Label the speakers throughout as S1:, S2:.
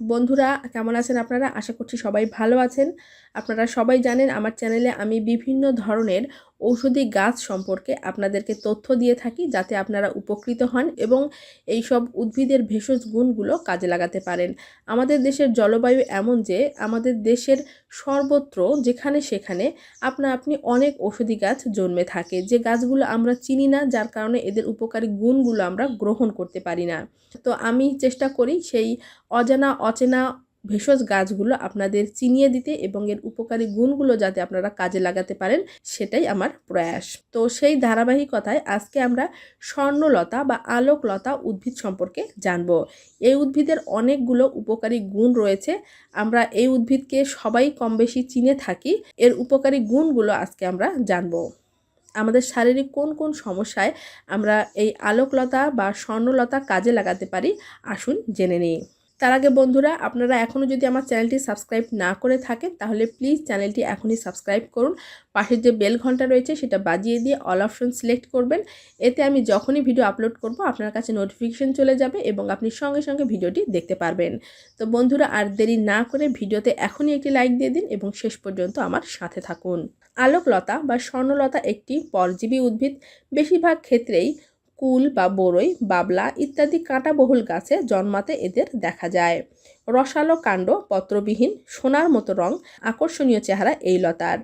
S1: বন্ধুরা, কেমন আছেন আপনারা? আশা করছি সবাই ভালো আছেন। আপনারা সবাই জানেন, আমার চ্যানেলে আমি বিভিন্ন ধরনের ঔষধি গাছ সম্পর্কে আপনাদেরকে তথ্য দিয়ে থাকি যাতে আপনারা উপকৃত হন এবং এই সব উদ্ভিদের ভেষজ গুণগুলো কাজে লাগাতে পারেন। আমাদের দেশের জলবায়ু এমন যে, আমাদের দেশের সর্বত্র যেখানে সেখানে আপনা আপনি অনেক ঔষধি গাছ জন্মে থাকে। যে গাছগুলো আমরা চিনি না, যার কারণে এদের উপকারী গুণগুলো আমরা গ্রহণ করতে পারি না। তো আমি চেষ্টা করি সেই অজানা, অচেনা ভেষজ গাছগুলো আপনাদের চিনিয়ে দিতে এবং এর উপকারী গুণগুলো যাতে আপনারা কাজে লাগাতে পারেন, সেটাই আমার প্রয়াস। তো সেই ধারাবাহিকতায় আজকে আমরা স্বর্ণলতা বা আলোকলতা উদ্ভিদ সম্পর্কে জানব। এই উদ্ভিদের অনেকগুলো উপকারী গুণ রয়েছে। আমরা এই উদ্ভিদকে সবাই কম বেশি চিনে থাকি, এর উপকারী গুণগুলো আজকে আমরা জানব। আমাদের শারীরিক কোন কোন সমস্যায় আমরা এই আলোকলতা বা স্বর্ণলতা কাজে লাগাতে পারি, আসুন জেনে নিই। তার আগে বন্ধুরা, আপনারা এখনও যদি আমার চ্যানেলটি সাবস্ক্রাইব না করে থাকেন, তাহলে প্লিজ চ্যানেলটি এখনই সাবস্ক্রাইব করুন। পাশের যে বেল ঘণ্টা রয়েছে, সেটা বাজিয়ে দিয়ে অল অপশন সিলেক্ট করবেন। এতে আমি যখনই ভিডিও আপলোড করব, আপনার কাছে নোটিফিকেশন চলে যাবে এবং আপনি সঙ্গে সঙ্গে ভিডিওটি দেখতে পারবেন। তো বন্ধুরা, আর দেরি না করে ভিডিওতে এখনই একটি লাইক দিয়ে দিন এবং শেষ পর্যন্ত আমার সাথে থাকুন। আলোকলতা বা স্বর্ণলতা একটি পরজীবী উদ্ভিদ। বেশিরভাগ ক্ষেত্রেই কুল বা বরই, বাবলা ইত্যাদি কাঁটাবহুল গাছে জন্মাতে এদের দেখা যায়। রসালো কাণ্ড, পত্রবিহীন, সোনার মতো রং, আকর্ষণীয় চেহারা এই লতার।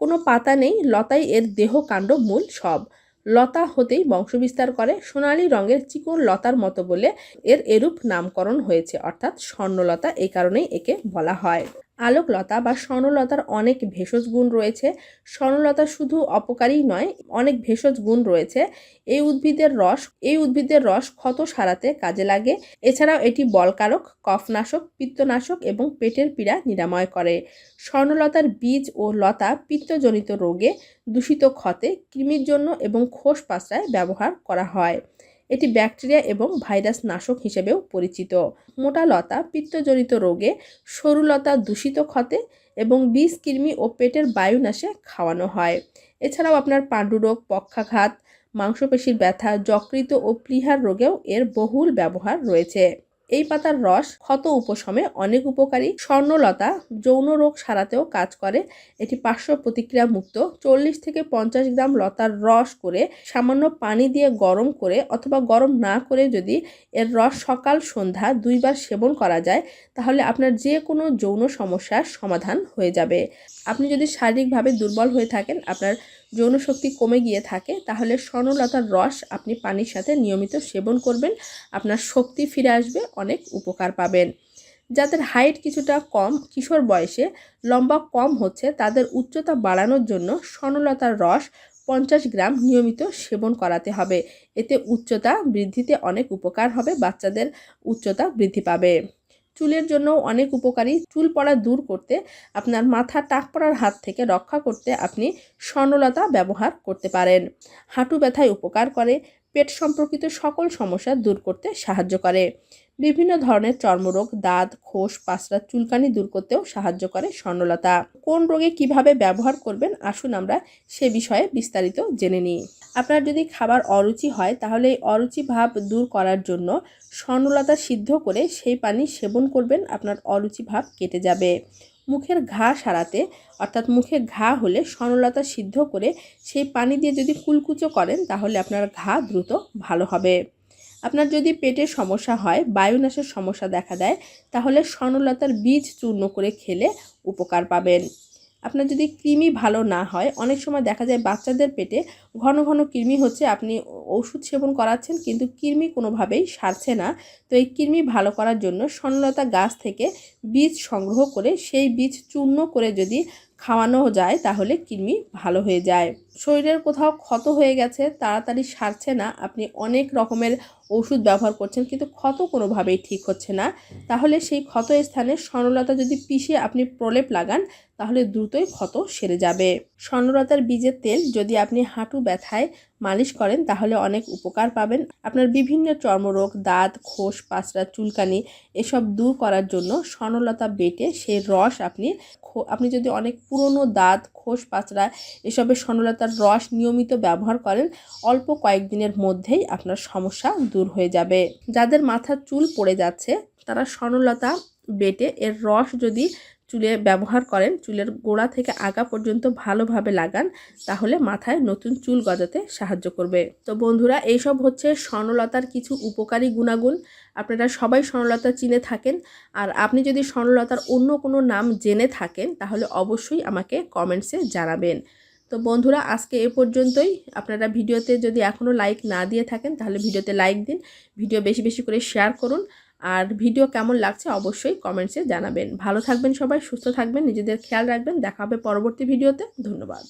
S1: কোনো পাতা নেই, লতাই এর দেহ কাণ্ড মূল সব। লতা হতেই বংশবিস্তার করে, সোনালি রঙের চিকন লতার মতো বলে এর এরূপ নামকরণ হয়েছে, অর্থাৎ স্বর্ণলতা এই কারণেই একে বলা হয়। আলোকলতা বা স্বর্ণলতার অনেক ভেষজ গুণ রয়েছে। স্বর্ণলতা শুধু অপকারী নয়, অনেক ভেষজ গুণ রয়েছে। এই উদ্ভিদের রস, এই উদ্ভিদের রস ক্ষত সারাতে কাজে লাগে। এছাড়াও এটি বলকারক, কফনাশক, পিত্তনাশক এবং পেটের পীড়া নিরাময় করে। স্বর্ণলতার বীজ ও লতা পিত্তজনিত রোগে দূষিত ক্ষতে, কৃমির জন্য এবং খোস পাশায় ব্যবহার করা হয়। এটি ব্যাকটেরিয়া এবং ভাইরাস নাশক হিসেবেও পরিচিত। মোটা লতা, পিত্তজনিত রোগে সরুলতা দূষিত ক্ষতে এবং বিষ, কৃমি ও পেটের বায়ু নাশে খাওয়ানো হয়। এছাড়াও আপনার পাণ্ডুরোগ পক্ষাঘাত, মাংসপেশির ব্যথা যকৃত ও প্লিহার রোগেও এর বহুল ব্যবহার রয়েছে। এই পাতার রস ক্ষত উপশমে অনেক উপকারী। স্বর্ণলতা যৌন রোগ সারাতেও কাজ করে। এটি পার্শ্ব প্রতিক্রিয়া মুক্ত। চল্লিশ থেকে পঞ্চাশ গ্রাম লতার রস করে সামান্য পানি দিয়ে গরম করে অথবা গরম না করে যদি এর রস সকাল, সন্ধ্যা দুইবার সেবন করা যায়, তাহলে আপনার যে কোনো যৌন সমস্যার সমাধান হয়ে যাবে। আপনি যদি শারীরিকভাবে দুর্বল হয়ে থাকেন, আপনার যৌন শক্তি কমে গিয়ে থাকে, তাহলে স্বর্ণলতার রস আপনি পানির সাথে নিয়মিত সেবন করবেন, আপনার শক্তি ফিরে আসবে, অনেক উপকার পাবেন। যাদের হাইট কিছুটা কম, কিশোর বয়সে লম্বা কম হচ্ছে, তাদের উচ্চতা বাড়ানোর জন্য স্বর্ণলতার রস পঞ্চাশ গ্রাম নিয়মিত সেবন করাতে হবে। এতে উচ্চতা বৃদ্ধিতে অনেক উপকার হবে, বাচ্চাদের উচ্চতা বৃদ্ধি পাবে। চুলের জন্য অনেক উপকারী। চুল পড়া দূর করতে, আপনার মাথা টাক পড়ার হাত থেকে রক্ষা করতে আপনি স্বর্ণলতা ব্যবহার করতে পারেন। হাঁটু ব্যথায় উপকার করে, পেট সম্পর্কিত সকল সমস্যা দূর করতে সাহায্য করে। বিভিন্ন ধরনের চর্মরোগ, দাঁত, খোস পাঁচরা চুলকানি দূর করতেও সাহায্য করে স্বর্ণলতা। কোন রোগে কীভাবে ব্যবহার করবেন? আসুন আমরা সে বিষয়ে বিস্তারিত জেনে নিই। আপনার যদি খাবার অরুচি হয়, তাহলে এই অরুচি ভাব দূর করার জন্য স্বর্ণলতা সিদ্ধ করে সেই পানি সেবন করবেন, আপনার অরুচি ভাব কেটে যাবে। মুখের ঘা সারাতে, অর্থাৎ মুখে ঘা হলে স্বর্ণলতা সিদ্ধ করে সেই পানি দিয়ে যদি কুলকুচো করেন, তাহলে আপনার ঘা দ্রুত ভালো হবে। আপনার যদি পেটের সমস্যা হয়, বায়ুনাশের সমস্যা দেখা দেয়, তাহলে স্বর্ণলতার বীজ চূর্ণ করে খেলে উপকার পাবেন। আপনার যদি কৃমি ভালো না হয়, অনেক সময় দেখা যায় বাচ্চাদের পেটে ঘন ঘন কৃমি হচ্ছে, আপনি ওষুধ সেবন করাচ্ছেন, কিন্তু কৃমি কোনোভাবেই সারছে না। তো এই কৃমি ভালো করার জন্য স্বর্ণলতা গাছ থেকে বীজ সংগ্রহ করে, সেই বীজ চূর্ণ করে যদি খাওয়ানো যায়, তাহলে কৃমি ভালো হয়ে যায়। শরীরের কোথাও ক্ষত হয়ে গেছে, তাড়াতাড়ি সারছে না, আপনি অনেক রকমের ওষুধ ব্যবহার করছেন কিন্তু ক্ষত কোনোভাবেই ঠিক হচ্ছে না। তাহলে সেই ক্ষত স্থানে স্বর্ণলতা যদি পিষে আপনি প্রলেপ লাগান, তাহলে দ্রুতই ক্ষত সেরে যাবে। স্বর্ণলতার বীজের তেল যদি আপনি হাঁটু ব্যথায় মালিশ করেন, তাহলে অনেক উপকার পাবেন। আপনার বিভিন্ন চর্মরোগ, দাঁত, খোস, পাঁচড়া, চুলকানি, এসব দূর করার জন্য স্বর্ণলতা বেটে সেই রস আপনি আপনি যদি অনেক পুরনো দাঁত, খোস, পাঁচড়া, এসবের স্বর্ণলতা স্বর্ণলতার রস নিয়মিত ব্যবহার করেন, অল্প কয়েকদিনের মধ্যেই আপনার সমস্যা দূর হয়ে যাবে। যাদের মাথার চুল পড়ে যাচ্ছে, তারা স্বর্ণলতা বেটে এর রস যদি চুলে ব্যবহার করেন, চুলের গোড়া থেকে আগা পর্যন্ত ভালোভাবে লাগান, তাহলে মাথায় নতুন চুল গজাতে সাহায্য করবে। তো বন্ধুরা, এইসব হচ্ছে স্বর্ণলতার কিছু উপকারী গুণাগুণ। আপনারা সবাই স্বর্ণলতা চিনে থাকেন। আর আপনি যদি স্বর্ণলতার অন্য কোনো নাম জেনে থাকেন, তাহলে অবশ্যই আমাকে কমেন্টসে জানাবেন। তো বন্ধুরা, আজকে এ পর্যন্তই। আপনারা ভিডিওতে যদি এখনও লাইক না দিয়ে থাকেন, তাহলে ভিডিওতে লাইক দিন। ভিডিও বেশি বেশি করে শেয়ার করুন। আর ভিডিও কেমন লাগছে অবশ্যই কমেন্টসে জানাবেন। ভালো থাকবেন সবাই, সুস্থ থাকবেন, নিজেদের খেয়াল রাখবেন। দেখা হবে পরবর্তী ভিডিওতে। ধন্যবাদ।